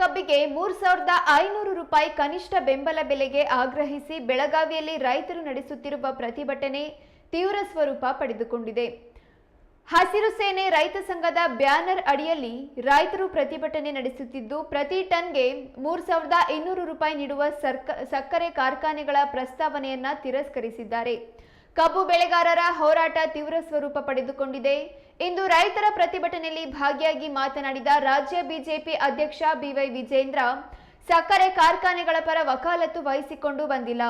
ಕಬ್ಬಿಗೆ ಮೂರ್ ಸಾವಿರದ ಐನೂರು ರೂಪಾಯಿ ಕನಿಷ್ಠ ಬೆಂಬಲ ಬೆಲೆಗೆ ಆಗ್ರಹಿಸಿ ಬೆಳಗಾವಿಯಲ್ಲಿ ರೈತರು ನಡೆಸುತ್ತಿರುವ ಪ್ರತಿಭಟನೆ ತೀವ್ರ ಸ್ವರೂಪ ಪಡೆದುಕೊಂಡಿದೆ. ಹಸಿರು ಸೇನೆ ರೈತ ಸಂಘದ ಬ್ಯಾನರ್ ಅಡಿಯಲ್ಲಿ ರೈತರು ಪ್ರತಿಭಟನೆ ನಡೆಸುತ್ತಿದ್ದು, ಪ್ರತಿ ಟನ್ಗೆ ಮೂರ್ ಸಾವಿರದ ಇನ್ನೂರು ರೂಪಾಯಿ ನೀಡುವ ಸಕ್ಕರೆ ಕಾರ್ಖಾನೆಗಳ ಪ್ರಸ್ತಾವನೆಯನ್ನ ತಿರಸ್ಕರಿಸಿದ್ದಾರೆ. ಕಬ್ಬು ಬೆಳೆಗಾರರ ಹೋರಾಟ ತೀವ್ರ ಸ್ವರೂಪ ಪಡೆದುಕೊಂಡಿದೆ. ಇಂದು ರೈತರ ಪ್ರತಿಭಟನೆಯಲ್ಲಿ ಭಾಗಿಯಾಗಿ ಮಾತನಾಡಿದ ರಾಜ್ಯ ಬಿಜೆಪಿ ಅಧ್ಯಕ್ಷ ಬಿವೈ ವಿಜೇಂದ್ರ, ಸಕ್ಕರೆ ಕಾರ್ಖಾನೆಗಳ ಪರ ವಕಾಲತ್ತು ವಹಿಸಿಕೊಂಡು ಬಂದಿಲ್ಲ.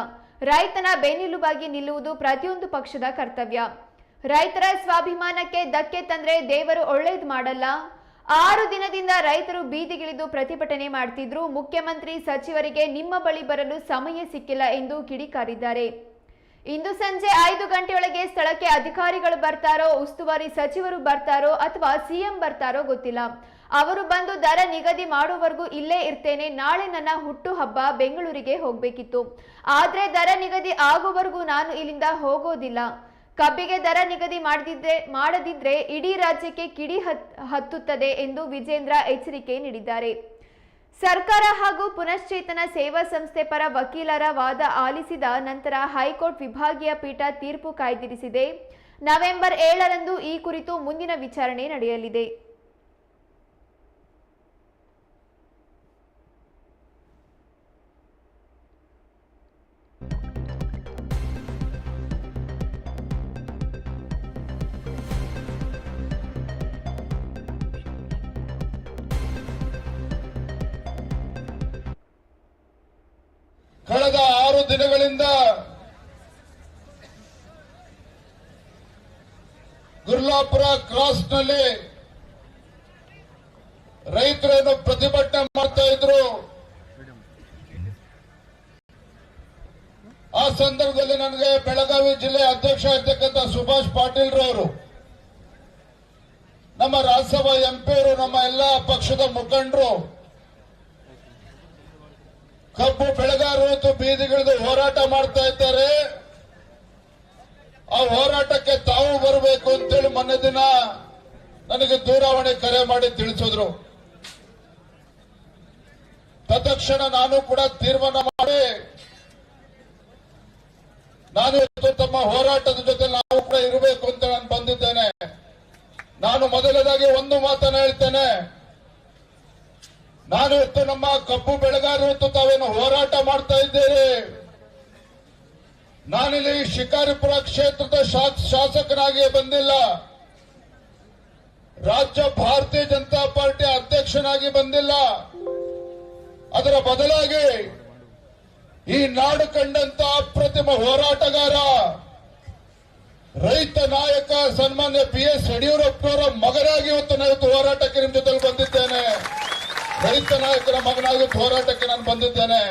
ರೈತನ ಬೆನ್ನೆಲುಬಾಗಿ ನಿಲ್ಲುವುದು ಪ್ರತಿಯೊಂದು ಪಕ್ಷದ ಕರ್ತವ್ಯ. ರೈತರ ಸ್ವಾಭಿಮಾನಕ್ಕೆ ಧಕ್ಕೆ ತಂದ್ರೆ ದೇವರು ಒಳ್ಳೇದು ಮಾಡಲ್ಲ. ಆರು ದಿನದಿಂದ ರೈತರು ಬೀದಿಗಿಳಿದು ಪ್ರತಿಭಟನೆ ಮಾಡ್ತಿದ್ರು. ಮುಖ್ಯಮಂತ್ರಿ ಸಚಿವರಿಗೆ ನಿಮ್ಮ ಬಳಿ ಬರಲು ಸಮಯ ಸಿಕ್ಕಿಲ್ಲ ಎಂದು ಕಿಡಿಕಾರಿದ್ದಾರೆ. ಇಂದು ಸಂಜೆ ಐದು ಗಂಟೆಯೊಳಗೆ ಸ್ಥಳಕ್ಕೆ ಅಧಿಕಾರಿಗಳು ಬರ್ತಾರೋ, ಉಸ್ತುವಾರಿ ಸಚಿವರು ಬರ್ತಾರೋ ಅಥವಾ ಸಿಎಂ ಬರ್ತಾರೋ ಗೊತ್ತಿಲ್ಲ. ಅವರು ಬಂದು ದರ ನಿಗದಿ ಮಾಡುವವರೆಗೂ ಇಲ್ಲೇ ಇರ್ತೇನೆ. ನಾಳೆ ನನ್ನ ಹುಟ್ಟು ಹಬ್ಬ ಬೆಂಗಳೂರಿಗೆ ಹೋಗ್ಬೇಕಿತ್ತು. ಆದ್ರೆ ದರ ನಿಗದಿ ಆಗುವವರೆಗೂ ನಾನು ಇಲ್ಲಿಂದ ಹೋಗೋದಿಲ್ಲ. ಕಬ್ಬಿಗೆ ದರ ನಿಗದಿ ಮಾಡದಿದ್ರೆ ಮಾಡದಿದ್ರೆ ಇಡೀ ರಾಜ್ಯಕ್ಕೆ ಕಿಡಿ ಹತ್, ಹತ್ತುತ್ತದೆ ಎಂದು ವಿಜೇಂದ್ರ ಎಚ್ಚರಿಕೆ ನೀಡಿದ್ದಾರೆ. ಸರ್ಕಾರ ಹಾಗೂ ಪುನಶ್ಚೇತನ ಸೇವಾ ಸಂಸ್ಥೆ ಪರ ವಕೀಲರ ವಾದ ಆಲಿಸಿದ ನಂತರ ಹೈಕೋರ್ಟ್ ವಿಭಾಗೀಯ ಪೀಠ ತೀರ್ಪು ಕಾಯ್ದಿರಿಸಿದೆ. ನವೆಂಬರ್ ಏಳರಂದು ಈ ಕುರಿತು ಮುಂದಿನ ವಿಚಾರಣೆ ನಡೆಯಲಿದೆ. ದಿನಗಳಿಂದ ಗುರ್ಲಾಪುರ ಕ್ರಾಸ್ನಲ್ಲಿ ರೈತರನ್ನು ಪ್ರತಿಭಟನೆ ಮಾಡ್ತಾ ಇದ್ರು? ಆ ಸಂದರ್ಭದಲ್ಲಿ ನನಗೆ ಬೆಳಗಾವಿ ಜಿಲ್ಲೆ ಅಧ್ಯಕ್ಷ ಇರ್ತಕ್ಕಂಥ ಸುಭಾಷ್ ಪಾಟೀಲ್ ರವರು ನಮ್ಮ ರಾಜ್ಯಸಭಾ ಎಂಪಿಯವರು ನಮ್ಮ ಎಲ್ಲಾ ಪಕ್ಷದ ಮುಖಂಡರು ಕಬ್ಬು ಬೆಳೆಗಾರರು ಮತ್ತು ಬೀದಿಗಿಳಿದು ಹೋರಾಟ ಮಾಡ್ತಾ ಇದ್ದಾರೆ. ಆ ಹೋರಾಟಕ್ಕೆ ತಾವು ಬರಬೇಕು ಅಂತೇಳಿ ಮೊನ್ನೆ ದಿನ ನನಗೆ ದೂರವಾಣಿ ಕರೆ ಮಾಡಿ ತಿಳಿಸಿದ್ರು. ತತ್ಕ್ಷಣ ನಾನು ಕೂಡ ತೀರ್ಮಾನ ಮಾಡಿ ನಾನು ತಮ್ಮ ಹೋರಾಟದ ಜೊತೆ ನಾವು ಕೂಡ ಇರಬೇಕು ಅಂತ ನಾನು ಬಂದಿದ್ದೇನೆ ನಾನು ಮೊದಲದಾಗಿ ಒಂದು ಮಾತನ್ನ ಹೇಳ್ತೇನೆ ನಾನು ಇವತ್ತು ನಮ್ಮ ಕಬ್ಬು ಬೆಳೆಗಾರರು ಇವತ್ತು ತಾವೇನು ಹೋರಾಟ ಮಾಡ್ತಾ ಇದ್ದೇನೆ. ನಾನಿಲ್ಲಿ ಶಿಕಾರಿಪುರ ಕ್ಷೇತ್ರದ ಶಾಸಕನಾಗಿಯೇ ಶಾಸಕನಾಗಿ ಬಂದಿಲ್ಲ. ರಾಜ್ಯ ಭಾರತೀಯ ಜನತಾ ಪಾರ್ಟಿ ಅಧ್ಯಕ್ಷನಾಗಿ ಬಂದಿಲ್ಲ. ಅದರ ಬದಲಾಗಿ ಈ ನಾಡು ಕಂಡಂತ ಅಪ್ರತಿಮ ಹೋರಾಟಗಾರ, ರೈತ ನಾಯಕ ಸನ್ಮಾನ್ಯ ಬಿ ಎಸ್ ಯಡಿಯೂರಪ್ಪನವರ ಮಗನಾಗಿ ನಾನು ಇವತ್ತು ಹೋರಾಟಕ್ಕೆ ನಿಮ್ ಜೊತೆ ಬಂದಿದ್ದೇನೆ ರೈತ ನಾಯಕರ ಮಗನಾಗಿ ಹೋರಾಟಕ್ಕೆ ನಾನು ಬಂದಿದ್ದೇನೆ.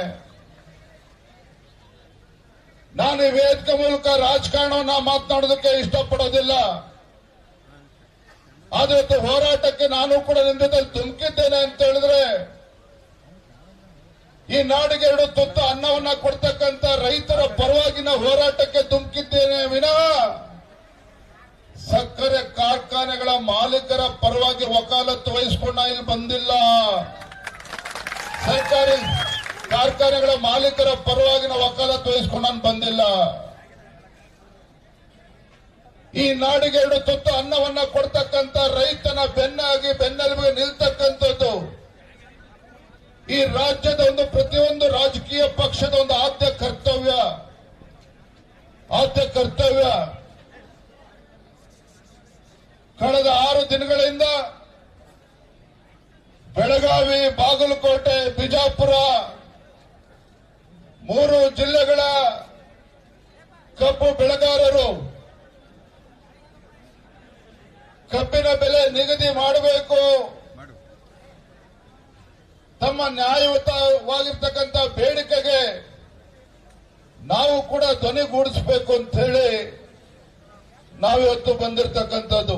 ನಾನು ಈ ವೇದಿಕೆ ಮೂಲಕ ರಾಜಕಾರಣವನ್ನ ಮಾತನಾಡೋದಕ್ಕೆ ಇಷ್ಟಪಡೋದಿಲ್ಲ. ಆದ್ರೆ ಹೋರಾಟಕ್ಕೆ ನಾನು ಕೂಡ ನಿಮ್ ಜೊತೆ ಧುಮುಕಿದ್ದೇನೆ ಅಂತ ಹೇಳಿದ್ರೆ, ಈ ನಾಡಿಗೆ ಎರಡು ತುತ್ತ ಅನ್ನವನ್ನ ಕೊಡ್ತಕ್ಕಂತ ರೈತರ ಪರವಾಗಿನ ಹೋರಾಟಕ್ಕೆ ಧುಮುಕಿದ್ದೇನೆ ವಿನಃ, ಸಕ್ಕರೆ ಕಾರ್ಖಾನೆಗಳ ಮಾಲೀಕರ ಪರವಾಗಿ ವಕಾಲತ್ತು ವಹಿಸಿಕೊಂಡ ಇಲ್ಲಿ ಬಂದಿಲ್ಲ. ಸರ್ಕಾರಿ ಕಾರ್ಖಾನೆಗಳ ಮಾಲೀಕರ ಪರವಾಗಿನ ವಕಾಲತ್ತು ವಹಿಸ್ಕೊಂಡು ನಾನು ಬಂದಿಲ್ಲ. ಈ ನಾಡಿಗೆ ಎರಡು ತುತ್ತು ಅನ್ನವನ್ನ ಕೊಡ್ತಕ್ಕಂತ ರೈತನ ಬೆನ್ನಾಗಿ ಬೆನ್ನೆಲುಬಿಗೆ ನಿಲ್ತಕ್ಕಂಥದ್ದು ಈ ರಾಜ್ಯದ ಒಂದು ಪ್ರತಿಯೊಂದು ರಾಜಕೀಯ ಪಕ್ಷದ ಒಂದು ಆದ್ಯ ಕರ್ತವ್ಯ. ಆದ್ಯ ಕರ್ತವ್ಯ. ಕಳೆದ ಆರು ದಿನಗಳಿಂದ ಬೆಳಗಾವಿ, ಬಾಗಲಕೋಟೆ, ಬಿಜಾಪುರ ಮೂರು ಜಿಲ್ಲೆಗಳ ಕಬ್ಬು ಬೆಳೆಗಾರರು ಕಬ್ಬಿನ ಬೆಲೆ ನಿಗದಿ ಮಾಡಬೇಕು. ತಮ್ಮ ನ್ಯಾಯಯುತವಾಗಿರ್ತಕ್ಕಂಥ ಬೇಡಿಕೆಗೆ ನಾವು ಕೂಡ ಧ್ವನಿಗೂಡಿಸಬೇಕು ಅಂತ ಹೇಳಿ ನಾವಿವತ್ತು ಬಂದಿರತಕ್ಕಂಥದ್ದು.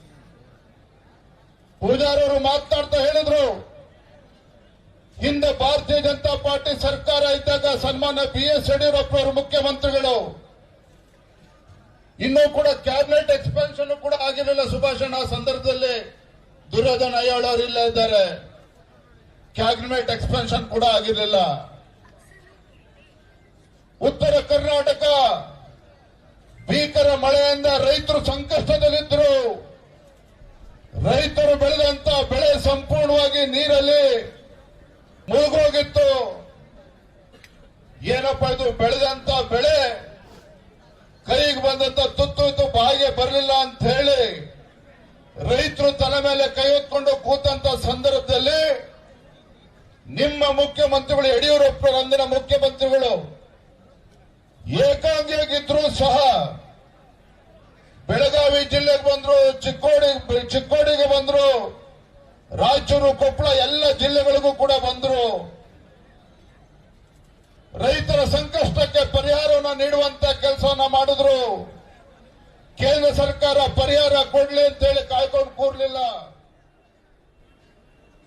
ಪೂಜಾರವರು ಮಾತನಾಡ್ತಾ ಹೇಳಿದ್ರು. ಹಿಂದೆ ಭಾರತೀಯ ಜನತಾ ಪಾರ್ಟಿ ಸರ್ಕಾರ ಇದ್ದಾಗ ಸನ್ಮಾನ್ಯ ಬಿ ಎಸ್ ಯಡಿಯೂರಪ್ಪ ಅವರು ಮುಖ್ಯಮಂತ್ರಿಗಳು. ಇನ್ನೂ ಕೂಡ ಕ್ಯಾಬಿನೆಟ್ ಎಕ್ಸ್ಪೆನ್ಷನ್ ಕೂಡ ಆಗಿರಲಿಲ್ಲ ಸುಭಾಷಣ ಆ ಸಂದರ್ಭದಲ್ಲಿ. ದುರ್ಯೋಧನ ಅಯ್ಯೋಳ್ ಅವರು ಇಲ್ಲ ಇದ್ದಾರೆ. ಕ್ಯಾಬಿನೆಟ್ ಎಕ್ಸ್ಪೆನ್ಷನ್ ಕೂಡ ಆಗಿರಲಿಲ್ಲ. ಉತ್ತರ ಕರ್ನಾಟಕ ಭೀಕರ ಮಳೆಯಿಂದ ರೈತರು ಸಂಕಷ್ಟದಲ್ಲಿದ್ದರು ರೈತರು ಬೆಳೆದಂತ ಬೆಳೆ ಸಂಪೂರ್ಣವಾಗಿ ನೀರಲ್ಲಿ ಮುಳುಗೋಗಿತ್ತು. ಏನಪ್ಪ ಇದು ಬೆಳೆದಂತ ಬೆಳೆ? ಕೈಗೆ ಬಂದಂತ ತುತ್ತು ಇತ್ತು, ಬಾಯಿಗೆ ಬರಲಿಲ್ಲ ಅಂತ ಹೇಳಿ ರೈತರು ತಲೆ ಮೇಲೆ ಕೈ ಹೊತ್ಕೊಂಡು ಕೂತಂತ ಸಂದರ್ಭದಲ್ಲಿ ನಿಮ್ಮ ಮುಖ್ಯಮಂತ್ರಿಗಳು ಯಡಿಯೂರಪ್ಪ ಅಂದಿನ ಮುಖ್ಯಮಂತ್ರಿಗಳು ಏಕಾಂಗಿಯಾಗಿದ್ರೂ ಸಹ ಬೆಳಗಾವಿ ಜಿಲ್ಲೆಗೆ ಬಂದ್ರು, ಚಿಕ್ಕೋಡಿ, ಚಿಕ್ಕೋಡಿಗೆ ಬಂದ್ರು, ರಾಯಚೂರು, ಕೊಪ್ಪಳ ಎಲ್ಲ ಜಿಲ್ಲೆಗಳಿಗೂ ಕೂಡ ಬಂದ್ರು. ರೈತರ ಸಂಕಷ್ಟಕ್ಕೆ ಪರಿಹಾರವನ್ನ ನೀಡುವಂತ ಕೆಲಸವನ್ನ ಮಾಡಿದ್ರು. ಕೇಂದ್ರ ಸರ್ಕಾರ ಪರಿಹಾರ ಕೊಡ್ಲಿ ಅಂತ ಹೇಳಿ ಕಾಯ್ಕೊಂಡು ಕೂರ್ಲಿಲ್ಲ.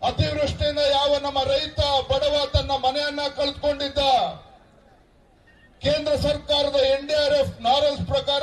ಅತಿವೃಷ್ಟಿಯಿಂದ ಯಾವ ನಮ್ಮ ರೈತ ಬಡವ ತನ್ನ ಮನೆಯನ್ನ ಕಳೆದುಕೊಂಡಿದ್ದ. ಕೇಂದ್ರ ಸರ್ಕಾರದ ಎನ್ಡಿಆರ್ಎಫ್ ನಾರಲ್ಸ್ ಪ್ರಕಾರ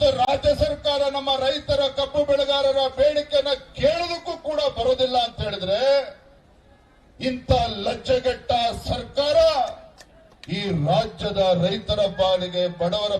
ಇವತ್ತು ರಾಜ್ಯ ಸರ್ಕಾರ ನಮ್ಮ ರೈತರ ಕಬ್ಬು ಬೆಳೆಗಾರರ ಬೇಡಿಕೆನ ಕೇಳೋದಕ್ಕೂ ಕೂಡ ಬರೋದಿಲ್ಲ ಅಂತ ಹೇಳಿದ್ರೆ ಇಂಥ ಲಜ್ಜೆಗೆಟ್ಟ ಸರ್ಕಾರ ಈ ರಾಜ್ಯದ ರೈತರ ಪಾಲಿಗೆ ಬಡವರ